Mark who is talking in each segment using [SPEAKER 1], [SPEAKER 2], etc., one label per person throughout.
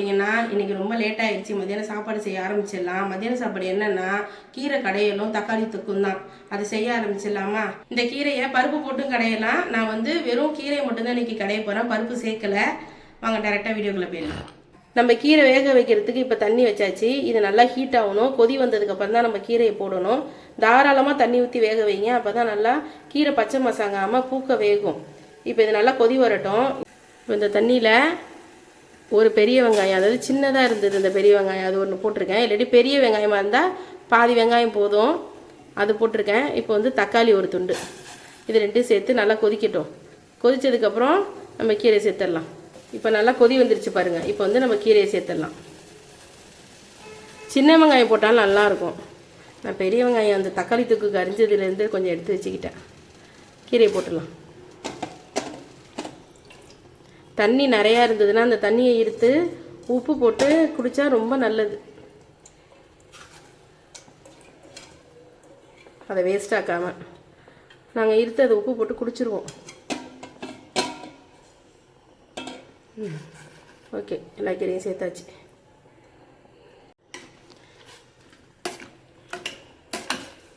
[SPEAKER 1] பார்த்தீங்கன்னா இன்னைக்கு ரொம்ப லேட் ஆகிடுச்சி மத்தியானம் சாப்பாடு செய்ய ஆரம்பிச்சிடலாம். மத்தியானம் சாப்பாடு என்னென்னா கீரை கடையலும் தக்காளி தொக்கும் தான். அது செய்ய ஆரம்பிச்சிடலாமா? இந்த கீரையை பருப்பு போட்டும் கடையலாம். நான் வந்து வெறும் கீரையை மட்டும்தான் இன்னைக்கு கடைய போகிறேன் பருப்பு சேர்க்கலை. வாங்க டேரெக்டாக வீடியோக்குள்ளே போயிடலாம். நம்ம கீரை வேக வைக்கிறதுக்கு இப்போ தண்ணி வச்சாச்சு. இது நல்லா ஹீட் ஆகணும். கொதி வந்ததுக்கப்புறம் தான் நம்ம கீரையை போடணும். தாராளமாக தண்ணி ஊற்றி வேக வைங்க. அப்போ தான் நல்லா கீரை பச்சை மசாங்காமல் பூக்க வேகும். இப்போ இது நல்லா கொதி வரட்டும். இப்போ இந்த தண்ணியில் ஒரு பெரிய வெங்காயம் அதாவது சின்னதாக இருந்தது இந்த பெரிய வெங்காயம் அது ஒன்று போட்டிருக்கேன். இல்லாட்டி பெரிய வெங்காயமாக இருந்தால் பாதி வெங்காயம் போதும். அது போட்டிருக்கேன். இப்போ வந்து தக்காளி ஒரு துண்டு. இது ரெண்டும் சேர்த்து நல்லா கொதிக்கட்டும். கொதித்ததுக்கப்புறம் நம்ம கீரையை சேர்த்துடலாம். இப்போ நல்லா கொதி வந்துருச்சு பாருங்கள் இப்போ வந்து நம்ம கீரையை சேர்த்துடலாம். சின்ன வெங்காயம் போட்டாலும் நல்லாயிருக்கும் நான் பெரிய வெங்காயம் அந்த தக்காளி தூக்கு கரிஞ்சதுலேருந்து கொஞ்சம் எடுத்து வச்சுக்கிட்டேன். கீரையை போட்டுடலாம். தண்ணி நிறையா இருந்ததுன்னா அந்த தண்ணியை இருத்து உப்பு போட்டு குடித்தா ரொம்ப நல்லது. அதை வேஸ்ட் ஆக்காமல் நாங்கள் இருத்து அதை உப்பு போட்டு குடிச்சிருவோம். ஓகே எல்லா கீரையும் சேர்த்தாச்சு.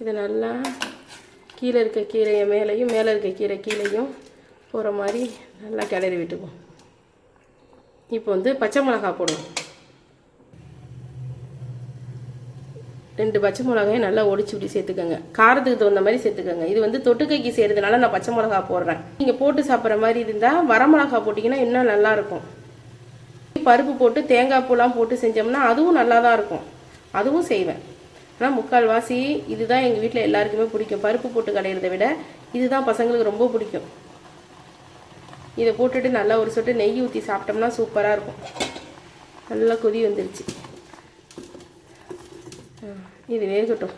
[SPEAKER 1] இது நல்லா கீழே இருக்க கீரையை மேலேயும் மேலே இருக்க கீரை கீழேயும் போகிற மாதிரி நல்லா கிளறி விட்டுக்குவோம். இப்போ வந்து பச்சை மிளகா போடுவோம் ரெண்டு பச்சை மிளகாயும் நல்லா ஒடிச்சு இப்படி சேர்த்துக்கோங்க. காரத்துக்கு தகுந்த மாதிரி சேர்த்துக்கோங்க. இது வந்து தொட்டுக்கைக்கு செய்கிறதுனால நான் பச்சை மிளகா போடுறேன். நீங்கள் போட்டு சாப்பிட்ற மாதிரி இருந்தால் வரமிளகா போட்டிங்கன்னா இன்னும் நல்லாயிருக்கும் பருப்பு போட்டு தேங்காய் பூலாம் போட்டு செஞ்சோம்னா அதுவும் நல்லா தான் இருக்கும். அதுவும் செய்வேன். ஆனால் முக்கால்வாசி இதுதான் எங்கள் வீட்டில் எல்லாருக்குமே பிடிக்கும். பருப்பு போட்டு கடையிறத விட இதுதான் பசங்களுக்கு ரொம்ப பிடிக்கும். இதை போட்டுட்டு நல்லா ஒரு சொட்டு நெய் ஊற்றி சாப்பிட்டோம்னா சூப்பராக இருக்கும். நல்லா கொதி வந்துருச்சு. இது வேகட்டும்.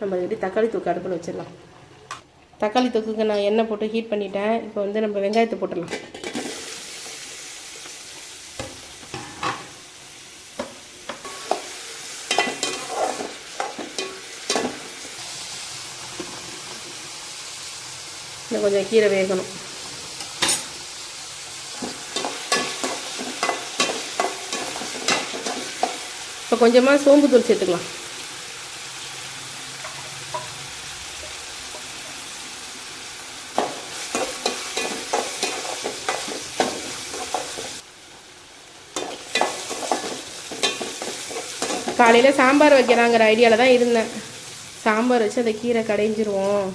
[SPEAKER 1] நம்ம எப்படி தக்காளி தொக்கு அடுப்பில் வச்சிடலாம். தக்காளி தொக்குக்கு நான் எண்ணெய் போட்டு ஹீட் பண்ணிட்டேன். இப்போ வந்து நம்ம வெங்காயத்தை போட்டுடலாம். இன்னும் கொஞ்சம் கீரை வேகணும். இப்போ கொஞ்சமாக சோம்புத்தூள் சேர்த்துக்கலாம். காலையில் சாம்பார் வைக்கிறாங்கிற ஐடியாவில் தான் இருந்தேன். சாம்பார் வச்சு அந்த கீரை கடைஞ்சிருவோம்.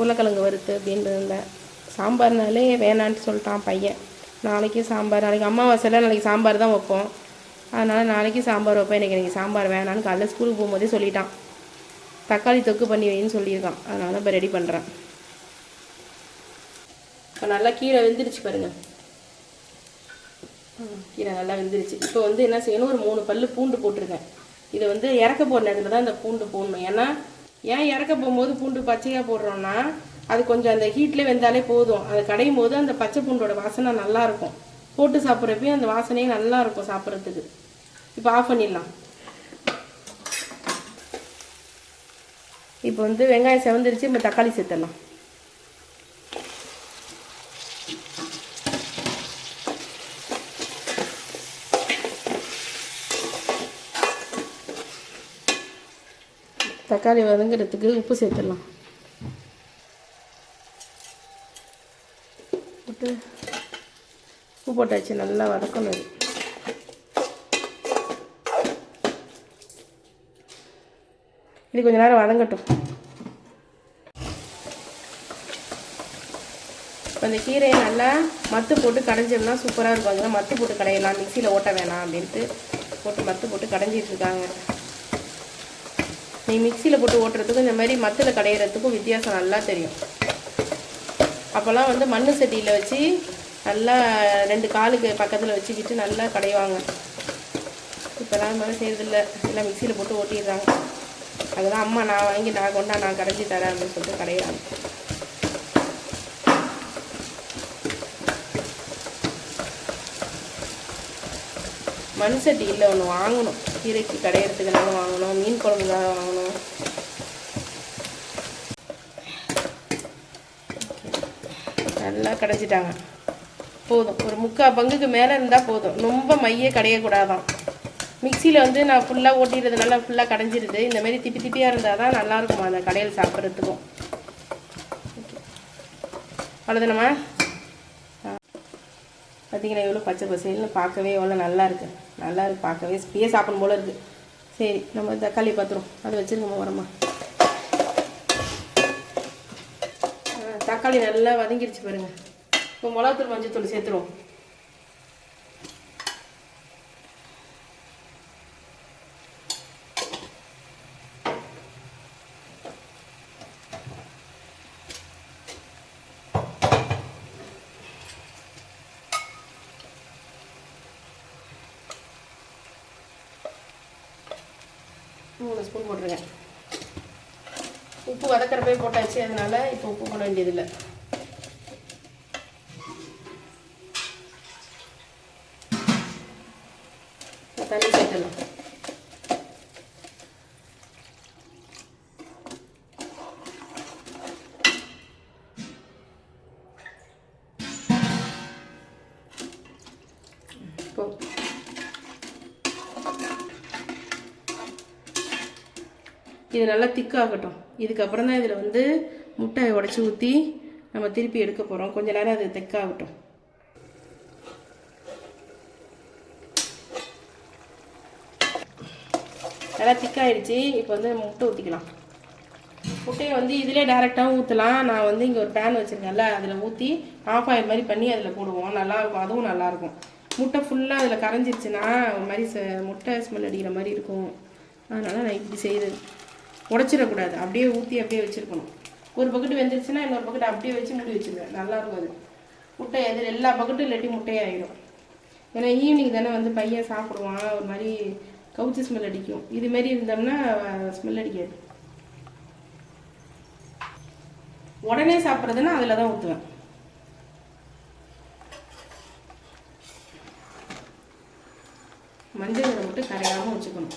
[SPEAKER 1] உருளைக்கிழங்கு வறுத்து அப்படின்ட்டு இருந்தேன். சாம்பார்னாலே வேணான்ட்டு சொல்லிட்டான் பையன். நாளைக்கு சாம்பார் நாளைக்கு அமாவாசையில் நாளைக்கு சாம்பார் தான் வைப்போம். அதனால் நாளைக்கு சாம்பார் வைப்பேன். எனக்கு எனக்கு சாம்பார் வேணான்னு காலைல ஸ்கூலுக்கு போகும்போதே சொல்லிட்டான். தக்காளி தொக்கு பண்ணி வைன்னு சொல்லியிருக்கான். அதனால் இப்போ ரெடி பண்ணுறேன் இப்போ நல்லா கீரை வெந்துருச்சு பாருங்கள் கீரை நல்லா வெந்துருச்சு. இப்போ வந்து என்ன செய்யணும்? ஒரு மூணு பல்லு பூண்டு போட்டிருக்கேன். இதை வந்து இறக்க போகிற நேரத்தில் தான் இந்த பூண்டு போடணும். ஏன்னா ஏன் இறக்க போகும்போது பூண்டு பச்சையாக போடுறோன்னா அது கொஞ்சம் அந்த ஹீட்லேயே வெந்தாலே போதும். அது கடையும் போது அந்த பச்சை பூண்டோட வாசனை நல்லாயிருக்கும் போட்டு சாப்பிட்றப்பையும் அந்த வாசனையே நல்லா இருக்கும் சாப்பிட்றதுக்கு. இப்போ ஆஃப் பண்ணிடலாம். இப்போ வந்து வெங்காயம் செவந்துருச்சு இப்போ தக்காளி சேர்த்துடலாம். தக்காளி வதங்குறதுக்கு உப்பு சேர்த்துடலாம் போட்டு உப்பு போட்டாச்சு நல்லா வதக்கணும் இது. இது கொஞ்ச நேரம் வதங்கட்டும். இப்போ கீரையை நல்லா மத்து போட்டு கடைஞ்சோம்னா சூப்பராக இருக்கும். அதெல்லாம் மத்து போட்டு கடையலாம். மிக்சியில் ஓட்ட வேணாம் அப்படின்ட்டு போட்டு மத்து போட்டு கடைஞ்சிட்டு இருக்காங்க. நீ மிக்சியில் போட்டு ஓட்டுறதுக்கும் இந்த மாதிரி மத்தில் கடையிறதுக்கும் வித்தியாசம் நல்லா தெரியும். அப்போல்லாம் வந்து மண் சட்டியில் வச்சு நல்லா ரெண்டு காலுக்கு பக்கத்தில் வச்சுக்கிட்டு நல்லா கடைவாங்க. இப்போலாம் அது மாதிரி செய்யறதில்ல எல்லாம் மிக்சியில் போட்டு ஓட்டிடுறாங்க. அதெல்லாம் அம்மா நான் வாங்கி நான் கொண்டா நான் கடைஞ்சி தரேன் அப்படின்னு சொல்லிட்டு கடையிறாங்க. மண் சட்டி இல்லை ஒன்று வாங்கணும். கீரைக்கு கடையிறதுக்குனாலும் வாங்கணும். மீன் குழம்புக்காக வாங்கணும். நல்லா கடைஞ்சிட்டாங்க. போதும். ஒரு முக்கால் பங்குக்கு மேலே இருந்தால் போதும். ரொம்ப மைய கடையக்கூடாதான். மிக்சியில் வந்து நான் ஃபுல்லாக ஓட்டிடுறதுனால ஃபுல்லாக கடைஞ்சிருது. இந்தமாரி திப்பி திப்பியாக இருந்தால் தான் நல்லாயிருக்கும் அந்த கடையில் சாப்பிட்றதுக்கும். அவ்வளோதானம்மா பார்த்தீங்களா எவ்வளோ பச்சை பசேல்னு பார்க்கவே எவ்வளோ நல்லா இருக்குது நல்லா இருக்குது பார்க்கவே. இப்பயே சாப்பிடும் போல இருக்குது சரி நம்ம தக்காளி பாத்திரம். அதை வச்சுருக்கோம் உரமா. தக்காளி நல்லா வதங்கிடுச்சு பாருங்கள் இப்போ மிளகாத்தூள் மஞ்சத்தூள் சேர்த்துருவோம். மூணு ஸ்பூன் போட்டுருங்க உப்பு வதக்கிறப்பே போட்டாச்சு அதனால இப்போ உப்பு போட வேண்டியதில்லை. தண்ணி சேர்த்துடலாம் இது நல்லா திக்காகட்டும் இதுக்கப்புறம் தான் இதில் வந்து முட்டையை உடச்சி ஊற்றி நம்ம திருப்பி எடுக்க போகிறோம் கொஞ்ச நேரம் அது திக்காகட்டும் நல்லா திக்காயிடுச்சு இப்போ வந்து முட்டை ஊற்றிக்கலாம் முட்டையை வந்து இதிலே டேரெக்டாகவும் ஊற்றலாம் நான் வந்து இங்கே ஒரு பேன் வச்சுருக்கேன்ல அதில் ஊற்றி ஆஃப் ஆயில் மாதிரி பண்ணி அதில் போடுவோம். நல்லா இருக்கும். அதுவும் நல்லாயிருக்கும் முட்டை ஃபுல்லாக அதில் கரைஞ்சிருச்சுன்னா ஒரு மாதிரி ச முட்டை ஸ்மெல் அடிக்கிற மாதிரி இருக்கும். அதனால் நான் இப்படி செய்கிறது உடச்சிடக்கூடாது. அப்படியே ஊற்றி அப்படியே வச்சுருக்கணும். ஒரு பக்கெட்டு வெந்துருச்சுன்னா இன்னொரு பக்கெட் அப்படியே வச்சு மூடி வச்சுருவேன். நல்லாயிருக்கும் அது. முட்டை எதில் எல்லா பக்கெட்டும் இல்லாட்டி முட்டையாயிடும். ஏன்னா ஈவினிங் தானே வந்து பையன் சாப்பிடுவான். ஒரு மாதிரி கவுச்சி ஸ்மெல் அடிக்கும். இதுமாரி இருந்தோம்னா ஸ்மெல் அடிக்காது. உடனே சாப்பிட்றதுன்னா அதில் தான் ஊற்றுவேன் மஞ்சள் தூளை மட்டும் கரையாமல் வச்சுக்கணும்.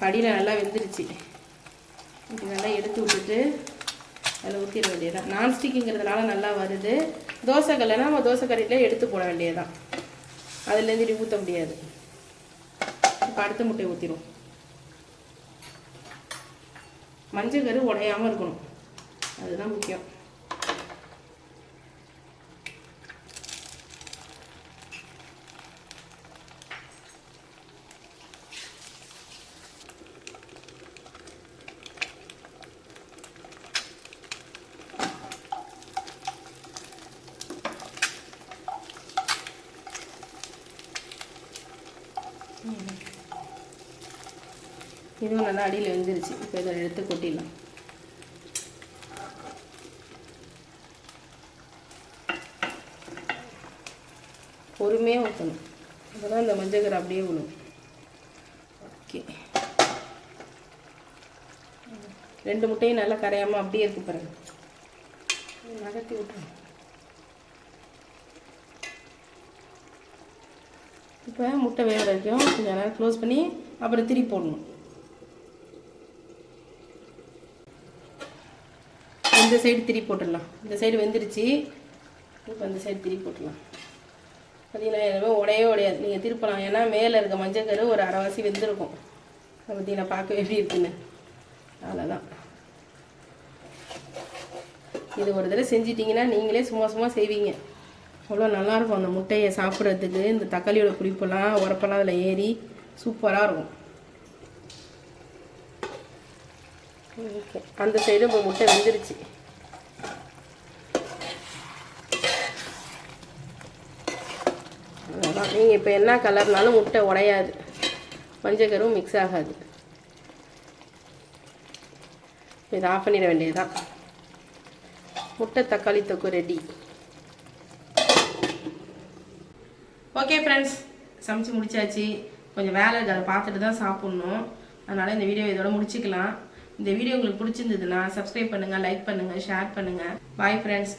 [SPEAKER 1] படியில் நல்லா வெந்துருச்சு. இப்படி நல்லா எடுத்து விட்டுட்டு அதில் ஊற்றிட வேண்டியதுதான். நான்ஸ்டிக்குங்கிறதுனால நல்லா வருது. தோசை கல்லைனா நம்ம தோசை கடையில் எடுத்து போட வேண்டியதுதான். அதுலேருந்து இப்படி ஊற்ற முடியாது. இப்போ அடுத்த முட்டையை ஊற்றிடும் மஞ்சள் கரு உடையாமல் இருக்கணும். அதுதான் முக்கியம். இதுவும் நல்லா அடியில் வெந்துருச்சு. இப்போ இதை எடுத்து கொட்டிடலாம். பொறுமையாக ஊற்றணும் அப்போ தான் இந்த மஞ்சக்கரை அப்படியே விழும் ஓகே. ரெண்டு முட்டையும் நல்லா கரையாமல் அப்படியே இருக்கு பாருங்க. நகர்த்தி விட்டுருணும் இப்போ முட்டை வேக வரைக்கும் கொஞ்சம் நேரம் க்ளோஸ் பண்ணி அப்புறம் திருப்பி போடணும். இந்த சைடு திருப்பி போட்டுடலாம். இந்த சைடு வெந்துருச்சு. இப்போ இந்த சைடு திருப்பி போட்டுடலாம். பார்த்தீங்கன்னா எதுவுமே உடையவே உடையாது. நீங்கள் திருப்பலாம். ஏன்னா மேலே இருக்க மஞ்சக்கரு ஒரு அரைவாசி வெந்திருக்கும். அதை பார்த்தீங்கன்னா பார்க்க எப்படி இருக்குன்னு. அவ்வளோதான் இது ஒரு தடவை செஞ்சிட்டிங்கன்னா நீங்களே சும்மா சும்மா செய்வீங்க. அவ்வளோ நல்லாயிருக்கும் அந்த முட்டையை சாப்பிட்றதுக்கு. இந்த தக்காளியோட புளிப்பெல்லாம் உரப்பெல்லாம் அதில் ஏறி சூப்பராக இருக்கும். ஓகே அந்த சைடு இப்போ முட்டை வெந்துருச்சு. அவ்வளோதான் நீங்கள் இப்போ என்ன கலர்னாலும் முட்டை உடையாது. மஞ்சக்கரும் மிக்ஸ் ஆகாது. இதை ஆஃப் பண்ணிட வேண்டியதுதான். முட்டை தக்காளி தொக்கு ரெடி ஓகே ஃப்ரெண்ட்ஸ் சமைச்சு முடிச்சாச்சு. கொஞ்சம் வேலை இருக்குது அதை பார்த்துட்டு தான் சாப்பிட்ணும். அதனால் இந்த வீடியோ இதோட முடிச்சுக்கலாம். இந்த வீடியோ உங்களுக்கு பிடிச்சிருந்ததுன்னா சப்ஸ்கிரைப் பண்ணுங்கள் லைக் பண்ணுங்கள் ஷேர் பண்ணுங்கள் பாய் ஃப்ரெண்ட்ஸ்